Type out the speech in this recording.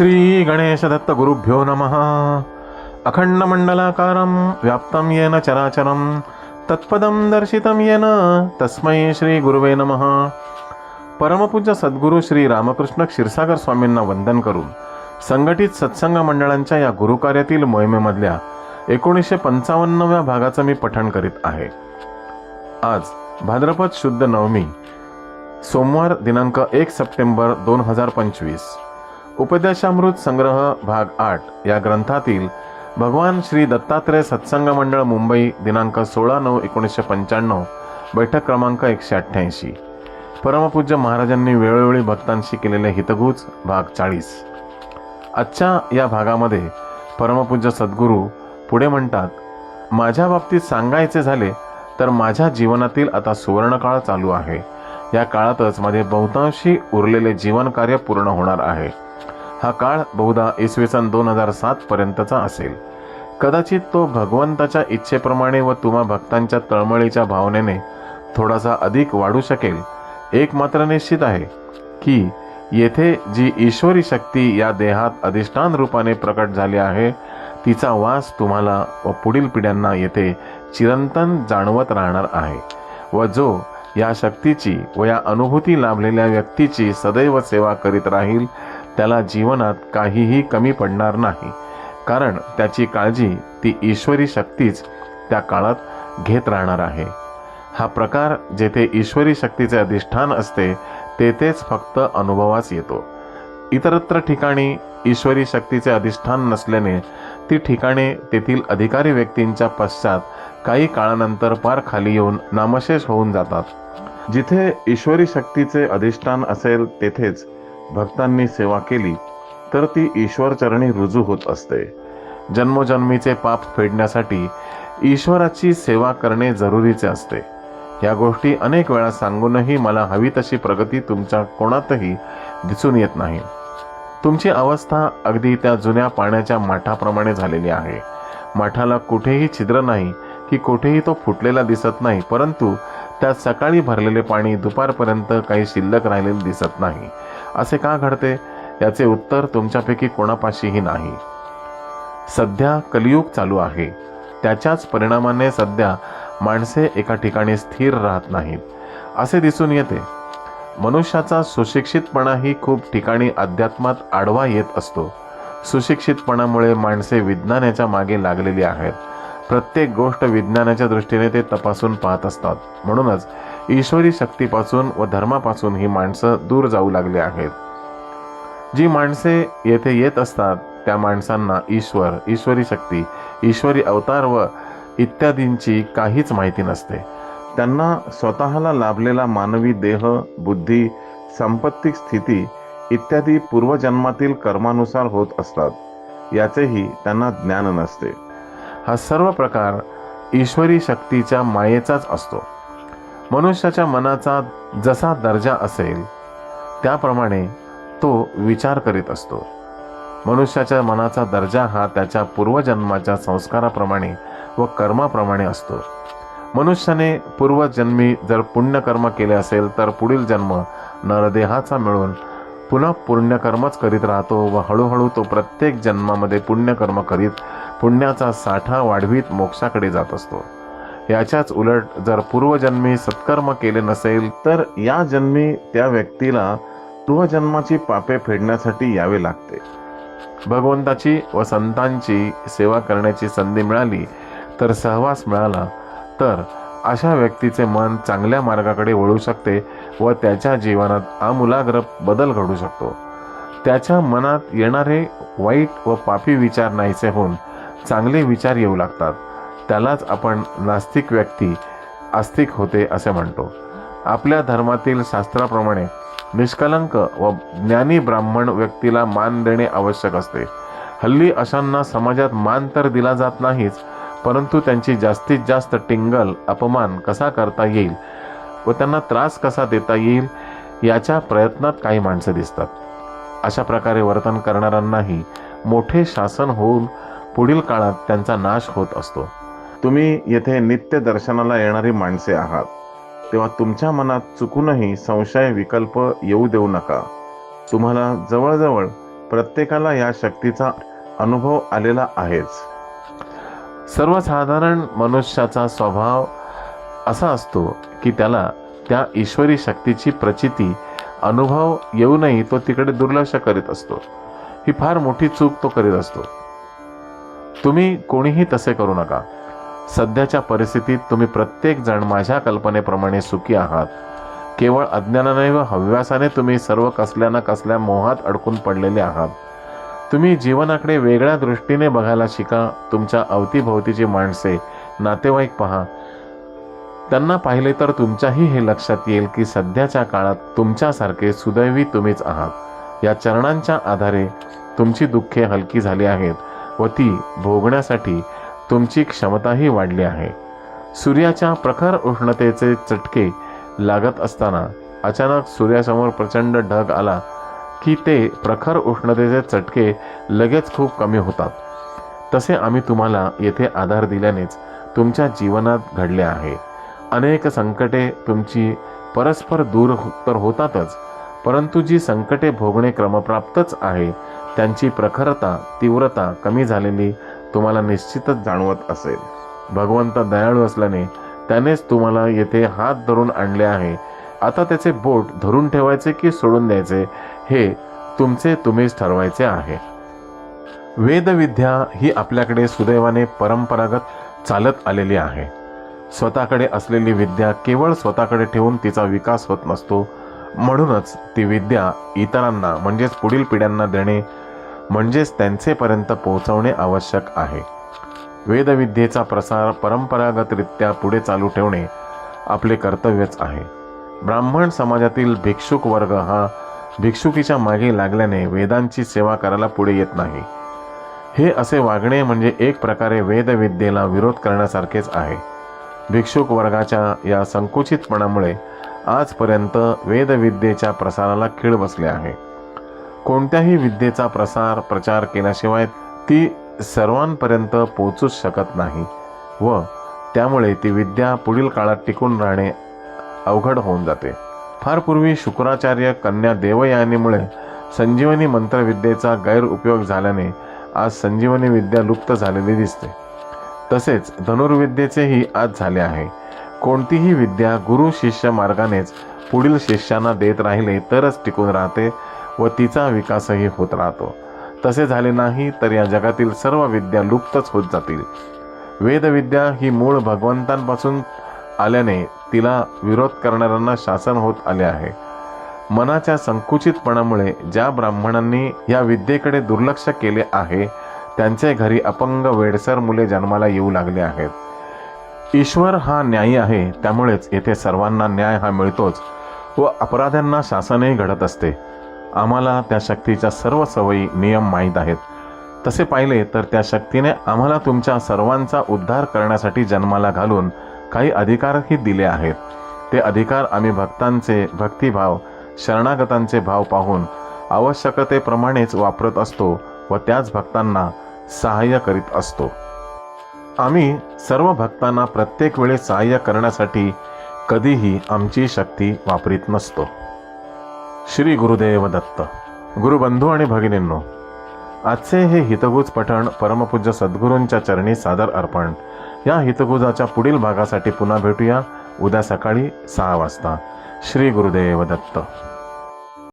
श्री गणेश दत्त गुरुभ्यो नमः। अखंडमण्डलाकारं व्याप्तं येन चराचरं तत्पदं दर्शितं येन तस्मै श्री गुरुवे नमः। परमपूज्य सद्गुरू श्री रामकृष्ण क्षीरसागर स्वामींना वंदन करून संघटित सत्संग मंडळांच्या या गुरुकार्यातील मोहिमेमधल्या एकोणीसशे पंचावन्नव्या भागाचं मी पठण करीत आहे. आज भाद्रपद शुद्ध नवमी सोमवार दिनांक एक सप्टेंबर दोन हजार पंचवीस. उपदेशामृत संग्रह भाग आठ या ग्रंथातील भगवान श्री दत्तात्रय सत्संग मंडळ मुंबई दिनांक सोळा नऊ एकोणीसशे पंच्याण्णव बैठक क्रमांक एकशे अठ्ठ्याऐंशी. परमपूज्य महाराजांनी वेळोवेळी भक्तांशी केलेले हितगुज भाग चाळीस. आजच्या या भागामध्ये परमपूज्य सद्गुरू पुढे म्हणतात माझ्या बाबतीत सांगायचे झाले तर माझ्या जीवनातील आता सुवर्णकाळ चालू आहे. या काळातच माझे बहुतांशी उरलेले जीवन कार्य पूर्ण होणार आहे. हा काळ बहुधा इसवी सन दोन हजार सात पर्यंतचा असेल. कदाचित तो भगवंताच्या इच्छेप्रमाणे व तुम्हा भक्तांच्या तळमळीच्या भावनेने थोडासा अधिक वाढू शकेल एक मात्र निश्चित आहे की येथे जी ईश्वरी शक्ती या देहात अधिष्ठान रूपाने प्रकट झाली आहे तिचा वास तुम्हाला व पुढील पिढ्यांना येथे चिरंतन जाणवत राहणार आहे व जो या शक्तीची व या अनुभूती लाभलेल्या व्यक्तीची सदैव सेवा करीत राहील त्याला जीवनात काहीही कमी पडणार नाही. कारण त्याची काळजी ती ईश्वरी शक्तीच त्या काळात घेत राहणार आहे. हा प्रकार जेथे ईश्वरी शक्तीचे अधिष्ठान असते तेथेच फक्त अनुभवास येतो. इतरत्र ठिकाणी ईश्वरी शक्तीचे अधिष्ठान नसल्याने ती ठिकाणे तेथील अधिकारी व्यक्तींच्या पश्चात काही काळानंतर पार खाली येऊन नामशेष होऊन जातात. जिथे ईश्वरी शक्तीचे अधिष्ठान असेल तेथेच भक्तांनी सेवा केली तर ती ईश्वरचरणी रुजू होत असते. जन्मोजन्मीचे पाप फेडण्यासाठी ईश्वराची सेवा करणे जरुरीचे असते. या गोष्टी अनेक वेळा सांगूनही मला हवी तशी प्रगती तुमच्या कोणातही दिसून येत नाही. तुमची अवस्था अगदी त्या जुन्या पाण्याच्या माठाप्रमाणे झालेली आहे. माठाला कुठेही छिद्र नाही की कुठेही तो फुटलेला दिसत नाही परंतु त्यात सकाळी भरलेले पाणी दुपारपर्यंत काही शिल्लक राहिलेले दिसत नाही. असे का घडते? याचे उत्तर तुमच्यापैकी कोणापाशीही नाही. सध्या कलियुग चालू आहे. त्याच्याच परिणामाने सध्या माणसे एका ठिकाणी स्थिर राहत नाहीत. असे दिसून येते. मनुष्याचा सुशिक्षितपणाही खूप ठिकाणी अध्यात्मात आडवा येत असतो. सुशिक्षितपणामुळे माणसे विज्ञानाच्या मागे लागलेली आहेत. प्रत्येक गोष्ट विज्ञानाच्या दृष्टीने ते तपासून पाहत असतात. म्हणूनच ईश्वरी शक्तीपासून व धर्मापासून ही माणसं दूर जाऊ लागली आहेत. जी माणसे येथे येत असतात त्या माणसांना ईश्वर ईश्वरी शक्ती ईश्वरी अवतार व इत्यादींची काहीच माहिती नसते. त्यांना स्वतःला लाभलेला मानवी देह बुद्धी सांपत्तिक स्थिती इत्यादी पूर्वजन्मातील कर्मानुसार होत असतात. याचेही त्यांना ज्ञान नसते. हा सर्व प्रकार ईश्वरी शक्तीच्या मायेचाच असतो. मनुष्याच्या मनाचा जसा दर्जा असेल त्याप्रमाणे तो विचार करीत असतो. मनुष्याच्या मनाचा दर्जा हा त्याच्या पूर्वजन्माच्या संस्काराप्रमाणे व कर्माप्रमाणे असतो. मनुष्याने पूर्वजन्मी जर पुण्यकर्म केले असेल तर पुढील जन्म नरदेहाचा मिळून पुन्हा पुण्यकर्मच करीत राहतो व हळूहळू तो प्रत्येक जन्मामध्ये पुण्यकर्म करीत पुण्याचा साठा वाढवीत मोक्षाकडे जात असतो. याच्याच उलट जर पूर्वजन्मी सत्कर्म केले नसेल तर या जन्मी त्या व्यक्तीला पूर्वजन्माची पापे फेडण्यासाठी यावे लागते. भगवंताची व संतांची सेवा करण्याची संधी मिळाली तर सहवास मिळाला तर अशा व्यक्तीचे मन चांगल्या मार्गाकडे वळू शकते व त्याच्या जीवनात आमूलाग्र बदल घडू शकतो. त्याच्या मनात येणारे वाईट व पापी विचार नाहीसे होऊन चांगले विचार येऊ लागतात. त्यालाच आपण नास्तिक व्यक्ती आस्तिक होते असे म्हणतो. आपल्या धर्मातील शास्त्राप्रमाणे निष्कलंक व ज्ञानी ब्राह्मण व्यक्तीला मान देणे आवश्यक असते. हल्ली अशांना समाजात मान तर दिला जात नाहीच परंतु त्यांची जास्तीत जास्त टिंगल अपमान कसा करता येईल व त्यांना त्रास कसा देता येईल याच्या प्रयत्नात काही माणसं दिसतात. अशा प्रकारे वर्तन करणाऱ्यांनाही मोठे शासन होऊन पुढील काळात त्यांचा नाश होत असतो. तुम्ही येथे नित्य दर्शनाला येणारी माणसे आहात. तेव्हा तुमच्या मनात चुकूनही संशय विकल्प येऊ देऊ नका. तुम्हाला जवळजवळ प्रत्येकाला या शक्तीचा अनुभव आलेला आहेच. सर्वसाधारण मनुष्याचा स्वभाव असा असतो की त्याला त्या ईश्वरी शक्तीची प्रचिती अनुभव येऊनही तो तिकडे दुर्लक्ष करीत असतो. ही फार मोठी चूक तो करीत असतो. तुम्ही कोणीही तसे करू नका. सध्याच्या परिस्थितीत तुम्ही प्रत्येक जण माझ्या कल्पनेप्रमाणे सुखी आहात. केवळ अज्ञानाने व हव्यासाने तुम्ही सर्व कसल्या ना कसल्या मोहात अडकून पडलेले आहात. तुम्ही जीवनाकडे वेगळ्या दृष्टीने बघायला शिका तुमच्या अवतीभोवतीची माणसे नातेवाईक पहा. त्यांना पाहिले तर तुमच्याही हे लक्षात येईल की सध्याच्या काळात तुमच्यासारखे सुदैवी तुम्हीच आहात. या चरणांच्या आधारे तुमची दुःखे हलकी झाली आहेत. व ती भोगण्यासाठी तुमची क्षमताही वाढली आहे. सूर्याच्या प्रखर उष्णतेचे चटके लागत असताना अचानक सूर्यासमोर प्रचंड ढग आला की ते प्रखर उष्णतेचे चटके लगेच खूप कमी होतात. तसे आम्ही तुम्हाला येथे आधार दिल्यानेच तुमच्या जीवनात घडले आहे. अनेक संकटे तुमची परस्पर दूर हो-, तर होतातच. परंतु जी संकटे भोगणे क्रमप्राप्तच आहे त्यांची प्रखरता तीव्रता कमी झालेली तुम्हाला निश्चितच जाणवत असेल. भगवंत दयाळू असल्याने त्यानेच तुम्हाला येथे हात धरून आणले आहे. आता त्याचे बोट धरून ठेवायचे की सोडून द्यायचे हे तुमचे तुम्हीच ठरवायचे आहे. वेदविद्या ही आपल्याकडे सुदैवाने परंपरागत चालत आलेली आहे. स्वतःकडे असलेली विद्या केवळ स्वतःकडे ठेवून तिचा विकास होत नसतो म्हणूनच ती विद्या इतरांना म्हणजेच पुढील पिढ्यांना देणे म्हणजेच त्यांचेपर्यंत पोहोचवणे आवश्यक आहे. वेदविद्येचा प्रसार परंपरागतरित्या पुढे चालू ठेवणे आपले कर्तव्यच आहे. ब्राह्मण समाजातील भिक्षुक वर्ग हा भिक्षुकीच्या मागे लागल्याने वेदांची सेवा करायला पुढे येत नाही. हे असे वागणे म्हणजे एक प्रकारे वेदविद्येला विरोध करण्यासारखेच आहे. भिक्षुक वर्गाच्या या संकुचितपणामुळे आजपर्यंत वेदविद्येच्या प्रसाराला खीळ बसले आहे. कोणत्याही विद्येचा प्रसार प्रचार केल्याशिवाय ती सर्वांपर्यंत पोचूच शकत नाही व त्यामुळे ती विद्या पुढील काळात टिकून राहणे अवघड होऊन जाते. फार पूर्वी शुक्राचार्य कन्या देवयानीमुळे संजीवनी मंत्रविद्येचा गैरउपयोग झाल्याने आज संजीवनी विद्या लुप्त झालेली दिसते. तसेच धनुर्विद्येचेही आज झाले आहे. कोणतीही विद्या गुरु शिष्य मार्गानेच पुढील शिष्यांना देत राहिले तरच टिकून राहते व तिचा विकासही होत राहतो. तसे झाले नाही तर या जगातील सर्व विद्या लुप्तच होत जातील. वेदविद्या ही मूळ भगवंतांपासून आल्याने तिला विरोध करणाऱ्यांना शासन होत आले आहे. मनाच्या संकुचितपणामुळे ज्या ब्राह्मणांनी या विद्येकडे दुर्लक्ष केले आहे त्यांचे घरी अपंग वेडसर मुले जन्माला येऊ लागले आहेत. ईश्वर हा न्यायी आहे त्यामुळेच येथे सर्वांना न्याय हा मिळतोच व अपराध्यांना शासनही घडत असते. आम्हाला त्या शक्तीच्या सर्व सवयी नियम माहीत आहेत. तसे पाहिले तर त्या शक्तीने आम्हाला तुमच्या सर्वांचा उद्धार करण्यासाठी जन्माला घालून काही अधिकारही दिले आहेत. ते अधिकार आम्ही भक्तांचे भक्तिभाव शरणागतांचे भाव पाहून आवश्यकतेप्रमाणेच वापरत असतो व त्याच भक्तांना सहाय्य करीत असतो. आम्ही सर्व भक्तांना प्रत्येक वेळेस सहाय्य करण्यासाठी कधीही आमची शक्ती वापरीत नसतो. श्री गुरुदेव दत्त गुरुबंधू आणि भगिनींनो आजचे हे हितगुज पठण परमपूज्य सद्गुरूंच्या चरणी सादर अर्पण या हितगुजाच्या पुढील भागासाठी पुन्हा भेटूया. उद्या सकाळी सहा वाजता. श्री गुरुदेव दत्त.